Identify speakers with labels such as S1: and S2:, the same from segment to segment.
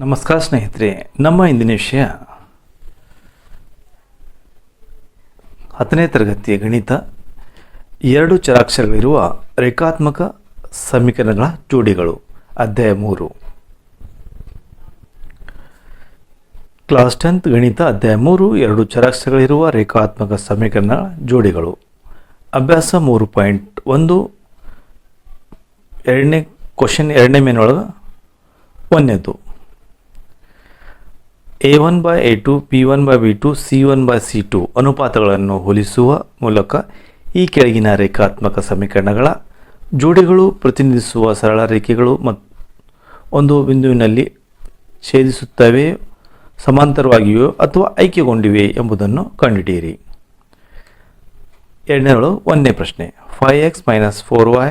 S1: ನಮಸ್ಕಾರ ಸ್ನೇಹಿತರೆ, ನಮ್ಮ ಇಂದಿನ ವಿಷಯ ಹತ್ತನೇ ತರಗತಿಯ ಗಣಿತ. ಎರಡು ಚರಾಕ್ಷರಗಳಿರುವ ರೇಖಾತ್ಮಕ ಸಮೀಕರಣಗಳ ಜೋಡಿಗಳು. ಅಧ್ಯಾಯ ಮೂರು. ಕ್ಲಾಸ್ ಟೆಂತ್ ಗಣಿತ ಅಧ್ಯಾಯ ಮೂರು, ಎರಡು ಚರಾಕ್ಷರಗಳಿರುವ ರೇಖಾತ್ಮಕ ಸಮೀಕರಣಗಳ ಜೋಡಿಗಳು. ಅಭ್ಯಾಸ ಮೂರು ಪಾಯಿಂಟ್ ಒಂದು, ಎರಡನೇ ಕ್ವಶನ್ ಎರಡನೇ ಮೇನೊಳಗೆ ಒಂದನೇದು. A one by A two B one by B two C one by C two ಅನುಪಾತಗಳನ್ನು ಹೋಲಿಸುವ ಮೂಲಕ ಈ ಕೆಳಗಿನ ರೇಖಾತ್ಮಕ ಸಮೀಕರಣಗಳ ಜೋಡಿಗಳು, ಪ್ರತಿನಿಧಿಸುವ ಸರಳ ರೇಖೆಗಳು ಮತ್ತು ಒಂದು ಬಿಂದುವಿನಲ್ಲಿ ಛೇದಿಸುತ್ತವೆ, ಸಮಾಂತರವಾಗಿಯೋ ಅಥವಾ ಐಕ್ಯಗೊಂಡಿವೆ ಎಂಬುದನ್ನು ಕಂಡುಹಿಡಿಯಿರಿ ಎರಡನೇಗಳು ಒಂದನೇ ಪ್ರಶ್ನೆ. Five X minus four Y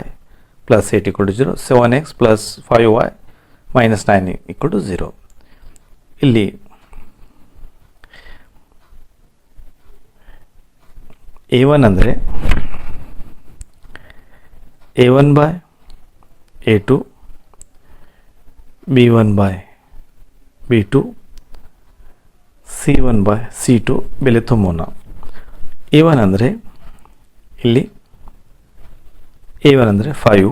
S1: plus eight equal to zero seven X plus five Y minus nine equal to zero ಇಲ್ಲಿ ಎ ಒನ್ ಅಂದರೆ A one by A two B one by B two C one by C two ಬೆಲೆ ತುಂಬೋಣ. A one ಅಂದರೆ ಇಲ್ಲಿ A one ಅಂದರೆ five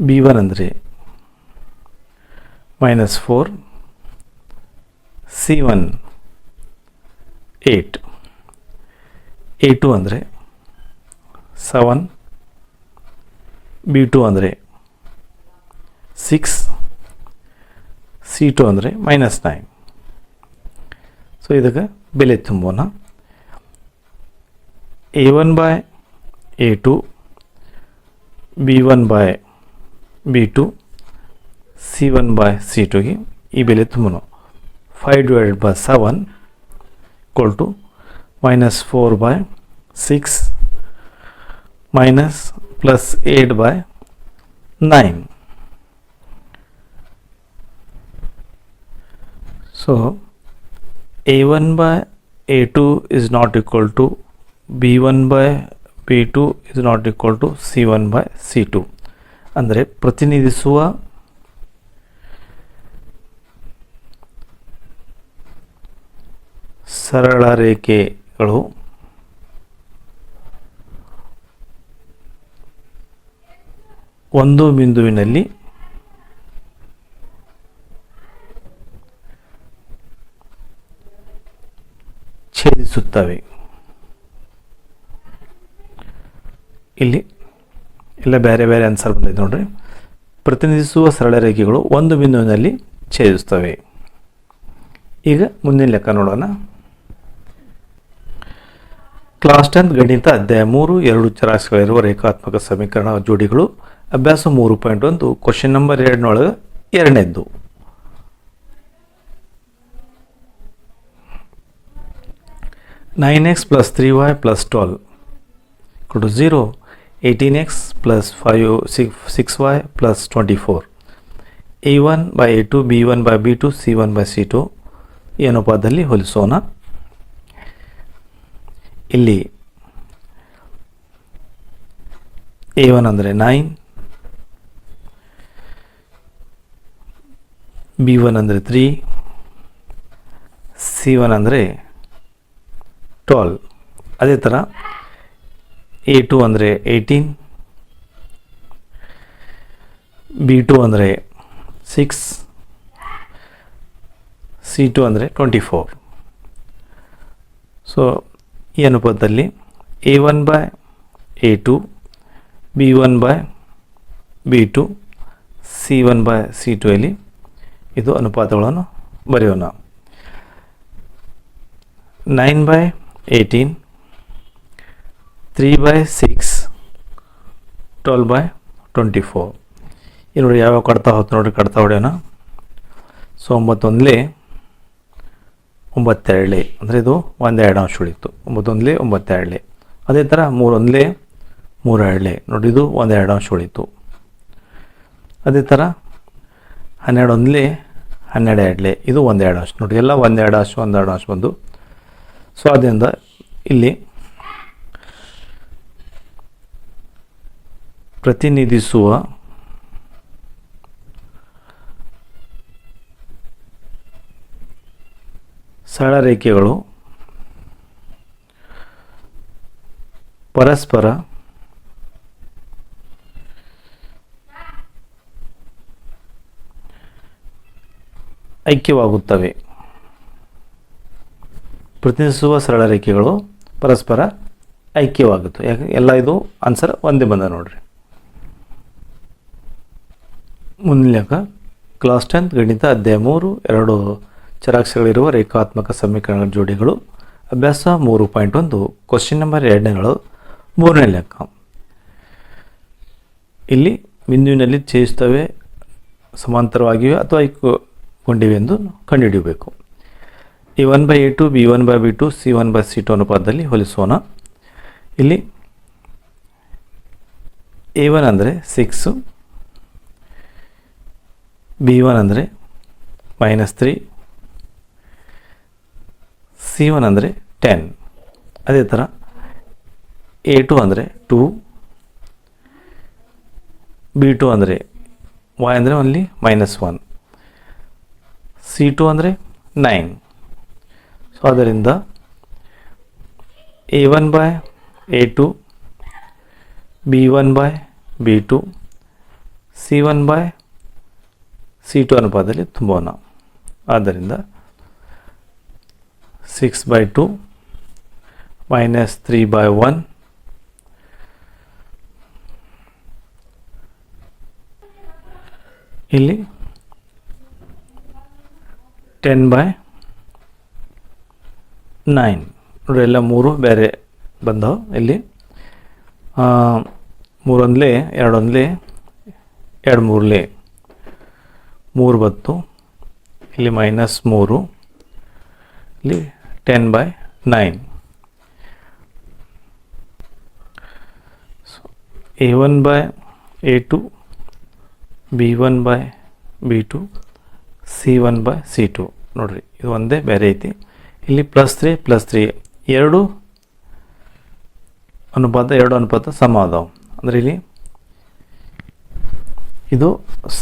S1: B one ಅಂದರೆ minus four C one eight A two ಅಂದರೆ seven B two ಅಂದರೆ six C two ಅಂದರೆ minus nine so ಇದಕ್ಕೆ ಬೆಲೆ ತುಂಬೋಣ A one by A two B one by B two C one by C ಟುಗೆ ಈ ಬೆಲೆ ತುಂಬೋಣ five divided by seven equal to minus four by six minus plus eight by nine so A one by A two is not equal to B one by B two is not equal to C one by C two ಅಂದರೆ ಪ್ರತಿನಿಧಿಸುವ ಸರಳ ರೇಖೆಗಳು. ಒಂದು ಬಿಂದುವಿನಲ್ಲಿ ಛೇದಿಸುತ್ತವೆ. ಇಲ್ಲಿ ಎಲ್ಲ ಬೇರೆ ಬೇರೆ ಆನ್ಸರ್ ಬಂದೈತೆ ನೋಡ್ರಿ. ಪ್ರತಿನಿಧಿಸುವ ಸರಳ ರೇಖೆಗಳು ಒಂದು ಬಿಂದುವಿನಲ್ಲಿ ಛೇದಿಸುತ್ತವೆ. ಈಗ ಮುಂದಿನ ಲೆಕ್ಕ ನೋಡೋಣ. ಕ್ಲಾಸ್ ಟೆಂತ್ ಗಣಿತ ಅಧ್ಯಾಯ ಮೂರು, ಎರಡು ಚರಾಸಿಗಳಿರುವ ರೇಖಾತ್ಮಕ ಸಮೀಕರಣ ಜೋಡಿಗಳು. ಅಭ್ಯಾಸ ಮೂರು ಪಾಯಿಂಟ್ ಒಂದು ಕ್ವಶನ್ ನಂಬರ್ ಎರಡನೊಳಗೆ ಎರಡನೇದ್ದು. Nine X plus three Y plus twelve to zero, eighteen X plus five six six Y plus twenty four. A one by A two, B one by B two, C one by C two. ಈ ಅನುಪಾತದಲ್ಲಿ ಹೋಲಿಸೋಣ. ಇಲ್ಲಿ A one ಅಂದರೆ nine B one ಅಂದರೆ three C one ಅಂದರೆ twelve ಅದೇ ಥರ A two ಅಂದರೆ ಏಯ್ಟೀನ್ ಬಿ ಟು ಅಂದರೆ ಸಿಕ್ಸ್ ಸಿ ಟು ಅಂದರೆ ಟ್ವೆಂಟಿ ಫೋರ್ ಸೊ ಈ ಅನುಪಾತದಲ್ಲಿ A one by A two B one by B two C one by C two ಇಲ್ಲಿ ಇದು ಅನುಪಾತಗಳನ್ನು ಬರೆಯೋಣ. Nine by eighteen three by six twelve by twenty four ಈ ನೋಡಿ ಯಾವ್ಯಾವ ಕಡ್ತಾ ಹೋಗ್ತು ನೋಡಿರಿ ಕಡ್ತಾ ಹೊಡೆಯೋಣ. ಸೊ ಒಂಬತ್ತೊಂದಲೇ ಒಂಬತ್ತೆರಡಲೆ. ಅಂದರೆ ಇದು ಒಂದೆರಡು ಅಂಶ ಉಳಿತು ಒಂಬತ್ತೊಂದಲೇ, ಒಂಬತ್ತೆರಡಲೆ. ಅದೇ ಥರ ಮೂರೊಂದಲೇ, ಮೂರೆರಡಲೆ. ನೋಡಿ, ಇದು ಒಂದೆರಡು ಅಂಶ ಉಳಿತು ಅದೇ ಥರ ಹನ್ನೆರಡು ಒಂದಲೇ ಹನ್ನೆರಡು ಎರಡಲೆ ಇದು ಒಂದೆರಡು ಅಂಶ. ನೋಡಿ, ಎಲ್ಲ ಒಂದೆರಡು ಅಂಶ ಒಂದೆರಡು ಅಂಶ ಬಂದು. ಸೊ ಅದರಿಂದ ಇಲ್ಲಿ ಪ್ರತಿನಿಧಿಸುವ ಸರಳ ರೇಖೆಗಳು ಪರಸ್ಪರ. ಐಕ್ಯವಾಗುತ್ತವೆ. ಪ್ರತಿನಿಧಿಸುವ ಸರಳ ರೇಖೆಗಳು ಪರಸ್ಪರ ಐಕ್ಯವಾಗುತ್ತೆ ಯಾಕೆ, ಎಲ್ಲ ಇದು ಆನ್ಸರ್ ಒಂದೇ ಬಂದ ನೋಡ್ರಿ. ಮುಂದಿನ ಕ್ಲಾಸ್ ಟೆಂತ್ ಗಣಿತ, ಅಧ್ಯಾಯ ಮೂರು, ಎರಡು ಚರಾಕ್ಷರಗಳಿರುವ ರೇಖಾತ್ಮಕ ಸಮೀಕರಣಗಳ ಜೋಡಿಗಳು. ಅಭ್ಯಾಸ ಮೂರು ಪಾಯಿಂಟ್ ಒಂದು ಕ್ವಶನ್ ನಂಬರ್ ಎರಡನೇಗಳು. ಮೂರನೇ ಲೆಕ್ಕ. ಇಲ್ಲಿ ಬಿಂದುವಿನಲ್ಲಿ ಛೇದಿಸುತ್ತವೆ, ಸಮಾಂತರವಾಗಿವೆ ಅಥವಾ ಇಕ್ಕೊಂಡಿವೆ ಎಂದು ಕಂಡುಹಿಡಿಯಬೇಕು. A one by A two B one by B two C one by C two ಅನುಪಾತದಲ್ಲಿ ಹೋಲಿಸೋಣ. ಇಲ್ಲಿ ಎ ಒನ್ ಅಂದರೆ ಸಿಕ್ಸು ಬಿ ಒನ್ ಅಂದರೆ ಮೈನಸ್ ತ್ರೀ ಸಿ ಒನ್ ಅಂದರೆ ಟೆನ್ ಅದೇ ಥರ ಎ ಟು ಅಂದರೆ ಟೂ ಬಿ ಟು ಅಂದರೆ ವೈ ಅಂದರೆ only minus one C two ಅಂದರೆ ನೈನ್ ಸೊ ಅದರಿಂದ A one by A two B one by B two C one by C two ಅನುಪಾತದಲ್ಲಿ ತುಂಬೋಣ. ಆದ್ದರಿಂದ six by two minus three by one ಇಲ್ಲಿ ten by nine ನೋಡಿ ಎಲ್ಲ ಮೂರು ಬೇರೆ ಬಂದವು ಇಲ್ಲಿ. ಮೂರೊಂದ್ಲೆ, ಎರಡೊಂದ್ಲೆ ಎರಡು ಮೂರಲೆ ಮೂರು ಬತ್ತು. ಇಲ್ಲಿ ಮೈನಸ್ ಮೂರು. ಇಲ್ಲಿ ten by nine A one by A two B one by B two C one by C two ನೋಡಿರಿ, ಇದು ಒಂದೇ ಬೇರೆ ಐತಿ. ಇಲ್ಲಿ ಪ್ಲಸ್ ತ್ರೀ ಪ್ಲಸ್ ತ್ರೀ ಎರಡು ಅನುಪಾತ ಎರಡು ಅನುಪಾತ ಸಮ ಅದಾವೆ. ಅಂದರೆ ಇಲ್ಲಿ ಇದು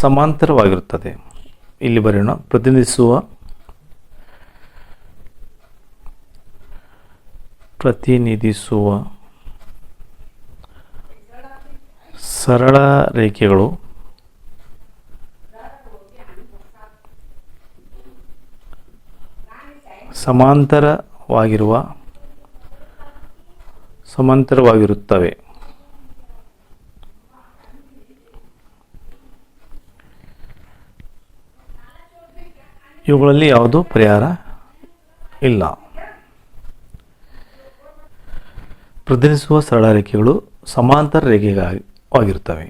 S1: ಸಮಾಂತರವಾಗಿರುತ್ತದೆ ಇಲ್ಲಿ ಬರೆಯೋಣ, ಪ್ರತಿನಿಧಿಸುವ ಪ್ರತಿನಿಧಿಸುವ ಸರಳ ರೇಖೆಗಳು. ಸಮಾಂತರವಾಗಿರುವ ಸಮಾಂತರವಾಗಿರುತ್ತವೆ. ಇವುಗಳಲ್ಲಿ ಯಾವುದೂ ಪರಿಹಾರ ಇಲ್ಲ. ಪ್ರತಿನಿಧಿಸುವ ಸರಳ ರೇಖೆಗಳು ಸಮಾಂತರ ರೇಖೆಗಾಗಿ ಆಗಿರುತ್ತವೆ.